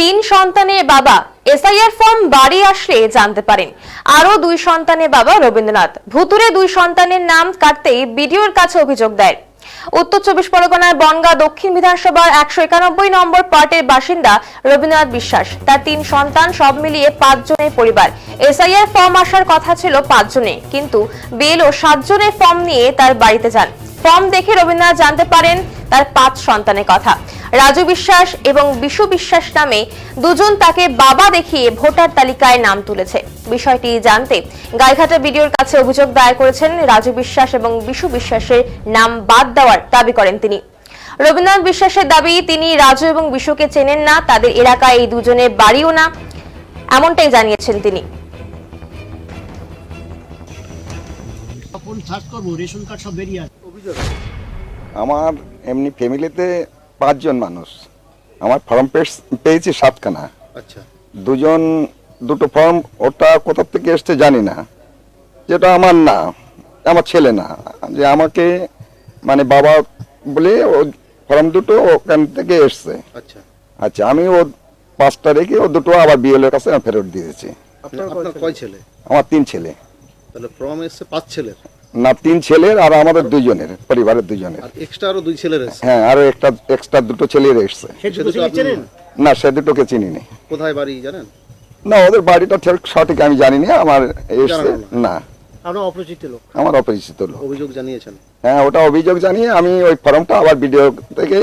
তিন সন্তানের বাবা এসআইআর ফর্ম বাড়ি আসলে জানতে পারেন। আরও দুই সন্তানের বাবা রবীন্দ্রনাথ। ভুতুরে দুই সন্তানের নাম কাটতেই বিডিওর কাছে অভিযোগ দেয়। উত্তর চব্বিশ পরগনার বনগাঁ দক্ষিণ বিধানসভার একশো একানব্বই নম্বর পার্টের বাসিন্দা রবীন্দ্রনাথ বিশ্বাস। তার তিন সন্তান সব মিলিয়ে পাঁচজনের পরিবার। এসআইআর ফর্ম আসার কথা ছিল পাঁচজনে কিন্তু বেল ও সাতজনের ফর্ম নিয়ে তার বাড়িতে যান। ফর্ম দেখে রবীন্দ্রনাথ জানতে পারেন তার পাঁচ সন্তানের কথা। রাজু বিশ্বাস এবং বিশু বিশ্বাস নামে দুজন তাকে বাবা দেখিয়ে ভোটার তালিকায় নাম তুলেছে। বিষয়টি জানতে গাইঘাটা বিডিওর কাছে অভিযোগ দায়ের করেছেন রাজু বিশ্বাস এবং বিশু বিশ্বাসের নাম বাদ দেওয়ার দাবি করেন তিনি। রবীন্দ্রনাথ বিশ্বাসের দাবি তিনি রাজু এবং বিশুকে চেনেন না তাদের এলাকায় এই দুজনের বাড়িও না এমনটাই জানিয়েছেন তিনি। আমার এমনি ফ্যামিলিতে পাঁচজন মানুষ। আমার ফর্ম পেয়েছি সাতখানা। আচ্ছা। দুজন দুটো ফর্ম ওটা কোথা থেকে এসছে জানি না। যেটা আমার না আমার ছেলে না। যে আমাকে মানে বাবা বলে ও ফর্ম দুটো ওখান থেকে এসছে। আচ্ছা। আচ্ছা আমি ও পাঁচটা রেখে ও দুটো আবার বিএলের কাছে ফেরত দিয়েছি। আমার তিন ছেলে। তাহলে ফর্ম এসছে পাঁচ ছেলের। না তিন ছেলের আর আমাদের দুজনের পরিবারের দুজনের আর এক্সট্রা আরও দুই ছেলের হ্যাঁ আরও একটা এক্সট্রা দুটো ছেলের এসছে। সে না সে দুটোকে চিনিনি। কোথায় বাড়ি জানেন? না ওদের বাড়িটা ঠিক সঠিক আমি জানি না আমার এসছে না। আপনার অপরিচিত লোক। আমার অপরিচিত লোক। অভিযোগ জানিয়েছেন। হ্যাঁ ওটা অভিযোগ জানিয়ে আমি ওই ফর্মটা আবার ভিডিও থেকে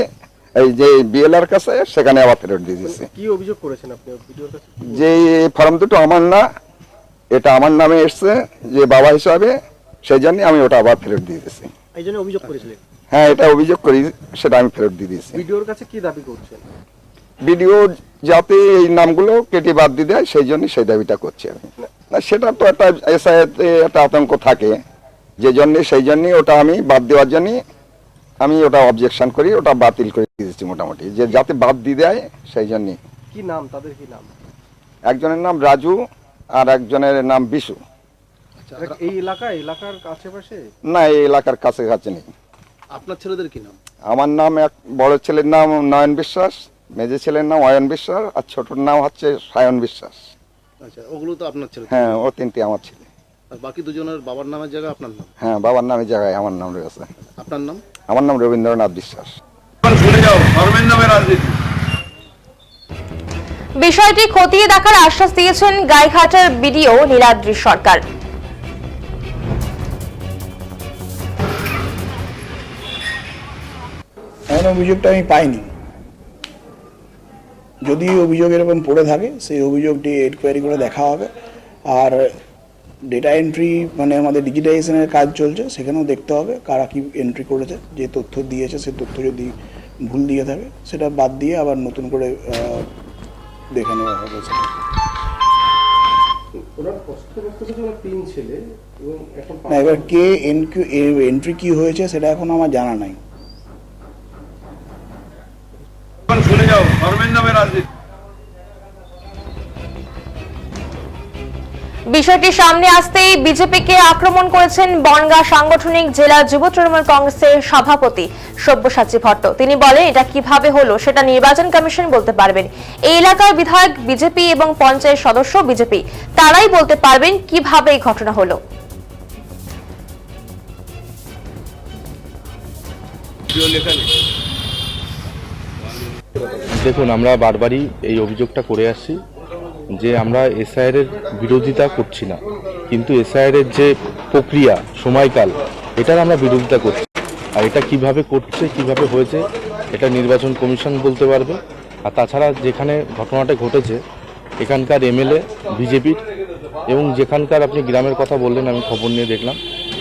এই যে বিএলআর কাছে সেখানে আবার ফেরত দিয়ে দিচ্ছি কি অভিযোগ করেছেন আপনি ভিডিওর কাছে? যে ফর্ম দুটো আমার না এটা আমার নামে এসছে যে বাবা হিসাবে সেই জন্য আমি ওটা আবার ফেরত দিয়ে দিচ্ছি এই জন্য অভিযোগ করেছিলেন হ্যাঁ এটা অভিযোগ করি সেটা আমি ফেরত দিয়ে দিয়েছি। ভিডিওর কাছে কি দাবি করছেন ভিডিও যাতে এই নামগুলো কেটে বাদ দিয়ে দেয় সেই জন্য সেই দাবিটা করছি আমি। না সেটা তো একটা এসআইতে একটা আতঙ্ক থাকে যে জন্য সেই জন্য ওটা আমি বাদ দেওয়ার জন্য আমি ওটা অবজেকশন করি ওটা বাতিল করে দিয়েছি মোটামুটি। যে যাতে বাদ দিয়ে দেয় সেই জন্যে কি নাম তাদের কি নাম? একজনের নাম রাজু আর একজনের নাম বিশু। এই এলাকা এলাকার আশেপাশে? না এই এলাকার কাছে কাছে নেই। আপনার ছেলেদের কি নাম? আমার নাম এক বড় ছেলের নাম নয়ন বিশ্বাস মেজে ছেলের নাম অয়ন বিশ্বাস আর ছোটর নাম হচ্ছে সায়ন বিশ্বাস। আচ্ছা ওগুলো তো আপনার ছেলে। হ্যাঁ ও তিনটি আমার ছেলে। আর বাকি দুজনের বাবার নামের জায়গায় আপনার নাম? হ্যাঁ বাবার নামে জায়গায় আমার নাম রয়েছে। আপনার নাম? আমার নাম রবীন্দ্রনাথ বিশ্বাস। বিষয়টি খতিয়ে দেখার আশ্বাস দিয়েছেন গাইঘাটার বিডিও নীলাদ্রি সরকার। অভিযোগটা আমি পাইনি। যদি অভিযোগ এরকম পড়ে থাকে সেই অভিযোগটি এনকোয়ারি করে দেখা হবে। আর ডেটা এন্ট্রি মানে আমাদের ডিজিটাইজেশনের কাজ চলছে সেখানেও দেখতে হবে কারা কি এন্ট্রি করেছে যে তথ্য দিয়েছে সে তথ্য যদি ভুল দিয়ে থাকে সেটা বাদ দিয়ে আবার নতুন করে দেখে নেওয়া হবে সেটা। না এবার কে এন্ট্রি কি হয়েছে সেটা এখন আমার জানা নাই ভুলে যাও ধর্মের নামে রাজনীতি বিষয়টি সামনে আসতেই বিজেপিকে আক্রমণ করেছেন বনগাঁ সাংগঠনিক জেলা যুব তৃণমূল কংগ্রেসের সভাপতি সব্যসাচী ভট্ট। তিনি বলেন এটা কীভাবে হলো সেটা নির্বাচন কমিশন বলতে পারবেন। এই এলাকার বিধায়ক বিজেপি এবং পঞ্চায়েত সদস্য বিজেপি তারাই বলতে পারবেন কীভাবে এই ঘটনা হলো। দেখুন, আমরা বারবারই এই অভিযোগটা করে আসছি যে আমরা এসআইআর এর বিরোধিতা করছি না। কিন্তু এসআইআর এর যে প্রক্রিয়া, সময়কাল, এটার আমরা বিরোধিতা করছি। আর এটা কীভাবে করছে, কীভাবে হয়েছে, এটা নির্বাচন কমিশন বলতে পারবে। আর তাছাড়া যেখানে ঘটনাটা ঘটেছে, এখানকার এমএলএ, বিজেপির, এবং যেখানকার আপনি গ্রামের কথা বললেন, আমি খবর নিয়ে দেখলাম,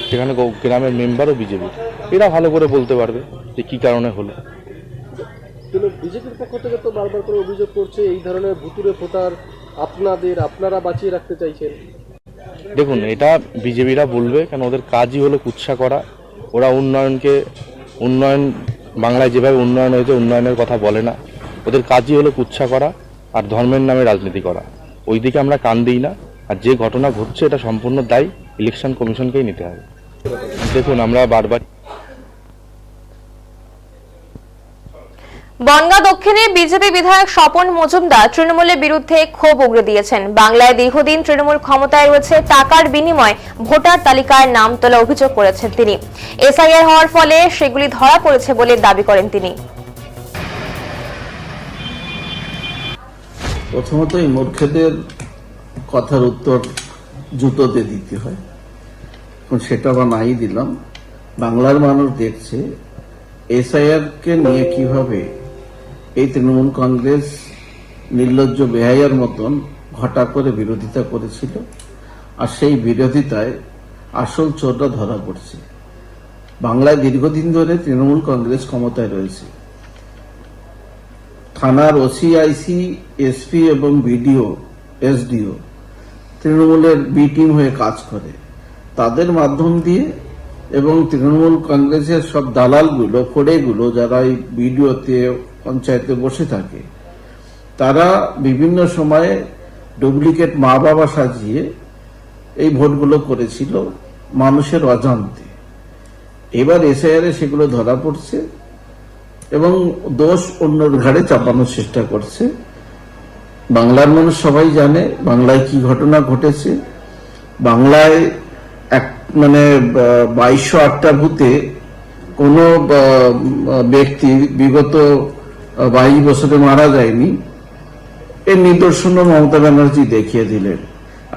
সেখানে গ্রামের মেম্বারও বিজেপির। এরা ভালো করে বলতে পারবে যে কী কারণে হলো। কিন্তু বিজেপির পক্ষ থেকে তো বারবার করে অভিযোগ করছে, এই ধরনের ভুতুরে ভোটার আপনাদের, আপনারা বাঁচিয়ে রাখতে চাইছেন। দেখুন, এটা বিজেপিরা বলবে, কেন ওদের কাজই হলো কুৎসা করা। ওরা উন্নয়নকে, উন্নয়ন, বাংলায় যেভাবে উন্নয়ন হয়েছে, উন্নয়নের কথা বলে না। ওদের কাজই হলো কুৎসা করা আর ধর্মের নামে রাজনীতি করা। ওই দিকে আমরা কান দিই না, আর যে ঘটনা ঘটছে, এটা সম্পূর্ণ দায়ী ইলেকশন কমিশনকেই নিতে হবে। দেখুন, আমরা বারবার বনগাঁ দক্ষিণে বিজেপি বিধায়ক স্বপন মজুমদার তৃণমূলের বিরুদ্ধে ক্ষোভ উগড়ে দিয়েছেন। বাংলায় দীর্ঘদিন তৃণমূল ক্ষমতায় রয়েছে, টাকার বিনিময়ে ভোটার তালিকায় নাম তোলা অভিযোগ করেছেন তিনি। এসআইআর হওয়ার ফলে সেগুলি ধরা পড়েছে বলে দাবি করেন তিনি। প্রথমত এই মূর্খেদের কথার উত্তর জুতোতে দিতে হয়। এখন সেটা বা নাই দিলাম। বাংলার মানুষ দেখছে এসআইআর কে নিয়ে কীভাবে এই তৃণমূল কংগ্রেস নির্লজ্জ বেহাইয়ার মতন ঘটা করে বিরোধিতা করেছিল আর সেই বিরোধিতায় আসল চোরটা ধরা পড়ছে। বাংলায় দীর্ঘদিন ধরে তৃণমূল কংগ্রেস ক্ষমতায় রয়েছে। থানার ওসিআইসি, এসপি এবং বিডিও, এসডিও তৃণমূলের বি টিম হয়ে কাজ করে। তাদের মাধ্যম দিয়ে এবং তৃণমূল কংগ্রেসের সব দালালগুলো, ফোড়েগুলো যারা এই বিডিওতে পঞ্চায়েতে বসে থাকে। তারা বিভিন্ন সময়ে ডুপ্লিকেট মা বাবা সাজিয়ে এই ভোটগুলো করেছিল মানুষের অজান্তে। এবার এসআইআরে সেগুলো ধরা পড়ছে এবং দোষ অন্যর ঘাড়ে চাপানোর চেষ্টা করছে। বাংলার মানুষ সবাই জানে বাংলায় কি ঘটনা ঘটেছে। বাংলায় এক মানে বাইশশো আটটা ভূতে কোনো ব্যক্তি বিগত বাইশ বছরে মারা যায়নি। এর নিদর্শনও মমতা ব্যানার্জি দেখিয়ে দিলেন।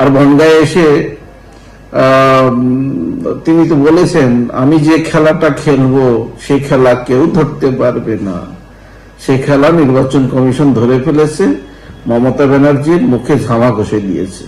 আর বনগায় এসে তিনি তো বলেছেন, আমি যে খেলাটা খেলব সেই খেলা কেউ ধরতে পারবে না। সেই খেলা নির্বাচন কমিশন ধরে ফেলেছে, মমতা ব্যানার্জির মুখে ঝামা ঘষে দিয়েছে।